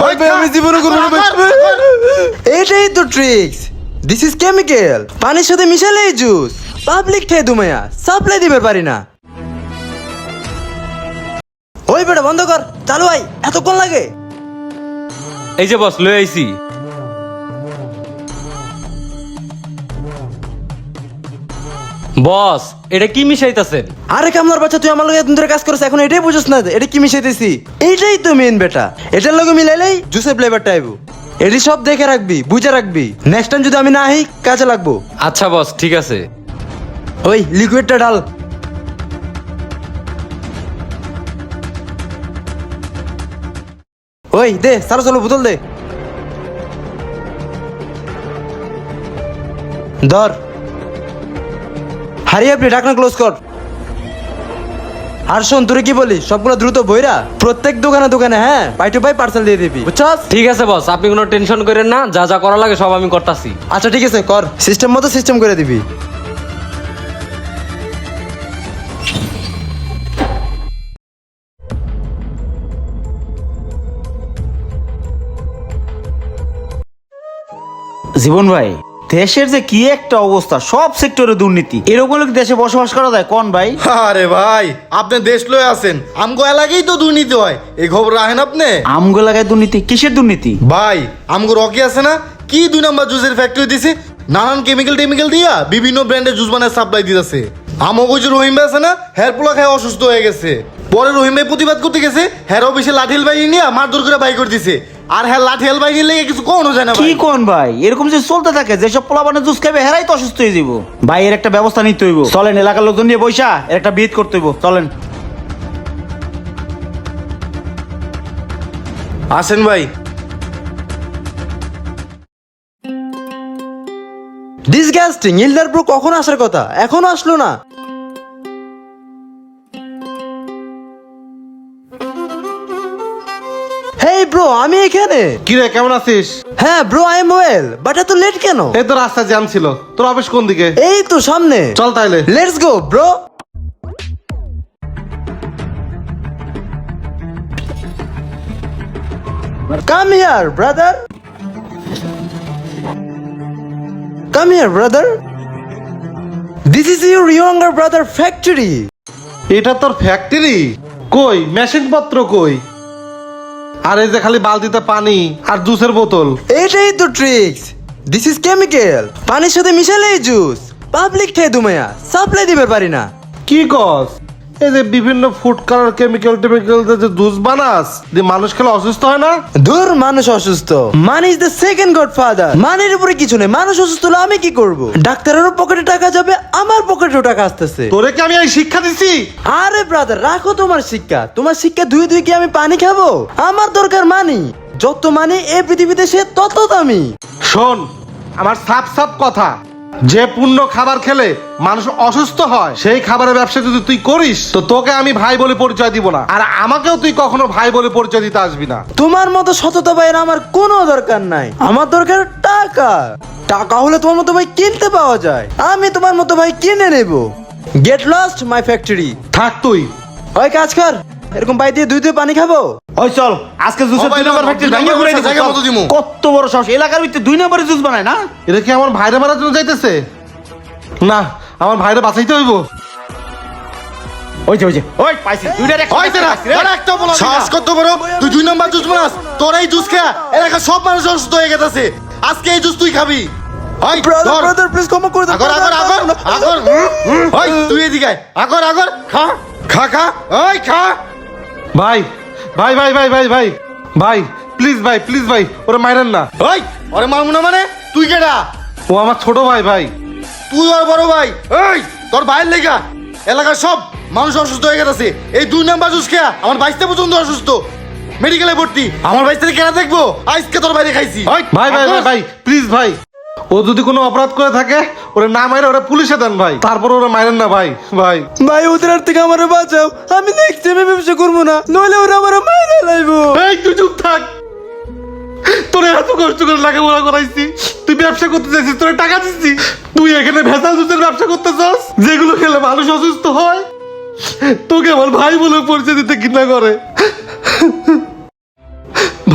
ভাই ভাই আমি জীবনে করব না এটাই তো ট্রিক্স দিস ইজ কেমিক্যাল পানির সাথে মিশালে এই জুস পাবলিক খেয়ে দুমাইয়া। সাপ্লাই দিবে পারি না। ওই বেটা বন্ধ কর। চালু ভাই এতক্ষণ লাগে। এই যে বস লয়ে আইছি। বস এটা কি মিশাইতাছেন? আরে কামলার বাচ্চা তুই আমার লগে এতদিন ধরে কাজ করছিস এখন এটাই বুঝছ না এটা কি মিশাইতেছি। এইটাই তো মেন বেটা। এটার লগে মিলাইলেই জুসের ফ্লেভারটা আইবো। এটি সব দেখে রাখবি বুঝে রাখবি। নেক্সট টাইম যদি আমি না আহি কাজে লাগবো। আচ্ছা বস ঠিক আছে। ওই লিকুইডটা ঢাল। ওই দে সারা চলো বোতল দে। ধর। হারিয়ে আপনি ঢাকনা ক্লোজ কর। আর শোন তোরে কি বলি? সবগুলো দ্রুত বইরা প্রত্যেক দোকানে দোকানে হ্যাঁ পাই টু পাই পার্সেল দিয়ে দিবি বুঝছস? ঠিক আছে বস আপনি কোনো টেনশন করেন না যা যা করা লাগে সব আমি করতাছি। আচ্ছা ঠিক আছে কর। সিস্টেম মতো সিস্টেম করে দিবি। জীবন ভাই দেশের যে কি একটা অবস্থা সব সেক্টরে দুর্নীতি। এরকম হলে কি দেশে বসবাস করা যায় কোন ভাই? আরে ভাই আপনি দেশ লয়ে আছেন আমগো এলাকায় তো দুর্নীতি হয়। এই খবর রাখেন আপনি? আমগো এলাকায় দুর্নীতি? কিসের দুর্নীতি? ভাই আমগো রকি আছে না? কি দুই নাম্বার জুসের ফ্যাক্টরি দিছে? নানান কেমিক্যাল টেমিক্যাল দিয়া বিভিন্ন ব্র্যান্ডের জুস বানায় সাপ্লাই দিতেছে। আমগো যে রহিম ভাই আছে না হেয়ার পোলা খায় অসুস্থ হয়ে গেছে। পরে রহিম ভাই প্রতিবাদ করতে গেছে হ্যার অফিসে লাঠিল বাই নিয়ে মারধর করে বাই করে দিছে। আর হ্যাঁ লাঠিয়াল নিয়ে কিছু কোনো যায় না কি কোন ভাই? এরকম যে চলতে থাকে যেসব পোলাপানে জুস খাবে হেরাই তো অসুস্থ হয়ে যাব ভাই এর একটা ব্যবস্থা নিতে হইব। চলেন এলাকার লোকজন নিয়ে বৈশা এর একটা বিদ করতে হইব। চলেন। আসেন ভাই। ডিসগাস্টিং ইলদার ব্রো কখন আসার কথা? এখনও আসলো না। হেই ব্রো আমি এখানে। কিরে কেমন আছিস? হ্যাঁ bro I am well but এত লেট কেন? এই তো রাস্তা জ্যাম ছিল। তোর অফিস কোন দিকে? এই তো সামনে। চল তাইলে। Let's go bro come here brother come here brother this is your younger brother factory এটা তোর ফ্যাক্টরি কই? মেশিন পত্র কই? আর এই যে খালি বালতিতে পানি আর জুসের বোতল। এটাই তো ট্রিক্স দিস ইজ কেমিক্যাল পানির সাথে মিশালে জুস পাবলিক খেয়ে দুমাইয়া সাপ্লাই দিবে পারি না। কি কস? এই যে বিভিন্ন ফুড কালার কেমিক্যাল টেমিক্যাল যে জুস বানাস যে মানুষ খেলে অসুস্থ হয় না? দূর মানুষ অসুস্থ। Money is the second god father মানির উপরে কিছু নেই। মানুষ অসুস্থ হলে আমি কি করব? ডাক্তারেরও পকেটে টাকা যাবে আমার পকেটেও টাকা আসতেছে। তোরে কি আমি এই শিক্ষা দিছি? আরে ব্রাদার রাখো তোমার শিক্ষা। তোমার শিক্ষা দুই দুই কি আমি পানি খাব? আমার দরকার মানি যত মানি এই পৃথিবীতে সে তত দামি। শোন আমার সাপ সাপ কথা। যে পূর্ণ খাবার খেলে মানুষ অসুস্থ হয় সেই খাবারের ব্যবসা যদি তুই করিস তো তোকে আমি ভাই বলে পরিচয় দিব না। আর আমাকেও তুই কখনো ভাই বলে পরিচয় দিতে আসবি না। তোমার মতো সততা ভাইয়ের আমার কোনো দরকার নাই। আমার দরকার টাকা। টাকা হলে তোমার মতো ভাই কিনতে পাওয়া যায়। আমি তোমার মতো ভাই কিনে নেব। গেট লস্ট মাই ফ্যাক্টরি থাক তুই। ওই কাজ কর। এরকম বাই দিয়ে দুই দুই পানি খাব। ওই চল আজকে জুসের দুই নম্বর ফ্যাক্টরি দুই ভেঙে নম্বর ঘুরে ব্যবসা জায়গা মতো দিমু। কত বড় সাহস এলাকার ভিতরে দুই নম্বরে জুস বানায় না? এটা কি আমার ভাইরে মারার জন্য যাইতেছে? না আমার ভাইরে বাঁচাইতে হইব। ওই যে ওই যে ওই পাইছি। দুইটার একটা ওই তেরা, পাইছি একটা বলা শ্বাস কত বড়? তুই দুই নাম্বার জুস বানাস তোর এই জুস খা এলাকা সব মানুষ অসুস্থ হয়ে গেছে। আজকে এই জুস তুই খাবি। ওই ব্রাদার। ব্রাদার প্লিজ ক্ষমা করে দাও। আগর আগর আগর আগর। ওই তুই এদিকে। আগর আগর খা খা খা। ওই খা। ভাই ভাই ভাই ভাই ভাই ভাই ভাই প্লিজ ভাই প্লিজ ভাই ওরে মাইরেন না। ওই ওরে মারমু না মানে? তুই কেডা? ও আমার ছোট ভাই ভাই। তুই আর বড় ভাই। এই তোর ভাইয়ের লেগা। এলাকার সব মানুষ অসুস্থ হয়ে গেছে। এই দুই নাম্বার জুস খেয়া আমার বাইশটা পর্যন্ত অসুস্থ। মেডিকেলে ভর্তি। আমার বাইশ থেকে কেনা দেখব? আজকে তোর বাইরে খাইছি। ভাই ভাই ভাই ভাই প্লিজ ভাই। ও যদি কোনো অপরাধ করে থাকে ওরে না মাইরে ওরা পুলিশে দেন ভাই। তারপর ওরা মাইরেন না ভাই ভাই। ভাই ওদের হাত থেকে আমার বাঁচাও। আমি নেক্সট টাইমে ব্যবসা করব না নইলে ওরা আমার মাইরে লাইবো। এই তুই চুপ থাক। তোরে এত কষ্ট করে লেখাপড়া করাইছি তুই ব্যবসা করতে চাইছিস তোরে টাকা দিচ্ছি তুই এখানে ভেজাল জুসের ব্যবসা করতে চাস যেগুলো খেলে মানুষ অসুস্থ হয়। তোকে আমার ভাই বলে পরিচয় দিতে ঘৃণা করে।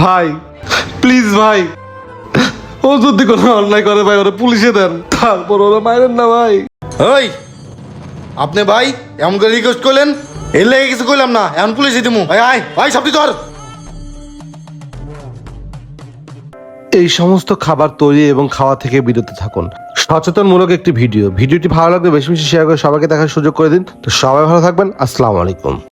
ভাই প্লিজ ভাই। ও যদি কোনো অন্যায় করে ভাই ওরা পুলিশে দেন। তারপর ওরা মারেন না ভাই। ওই আপনি ভাই এমন করে রিকোয়েস্ট করলেন? এর লেগে কিছু কইলাম না এমন পুলিশে দিমু। এই আয় ভাই সবটি ধর। এই সমস্ত খাবার তৈরি এবং খাওয়া থেকে বিরত থাকুন। সচেতনমূলক একটি ভিডিও। ভিডিওটি ভালো লাগলে বেশি বেশি শেয়ার করে সবাইকে দেখার সুযোগ করে দিন। তো সবাই ভালো থাকবেন। আসসালামু আলাইকুম।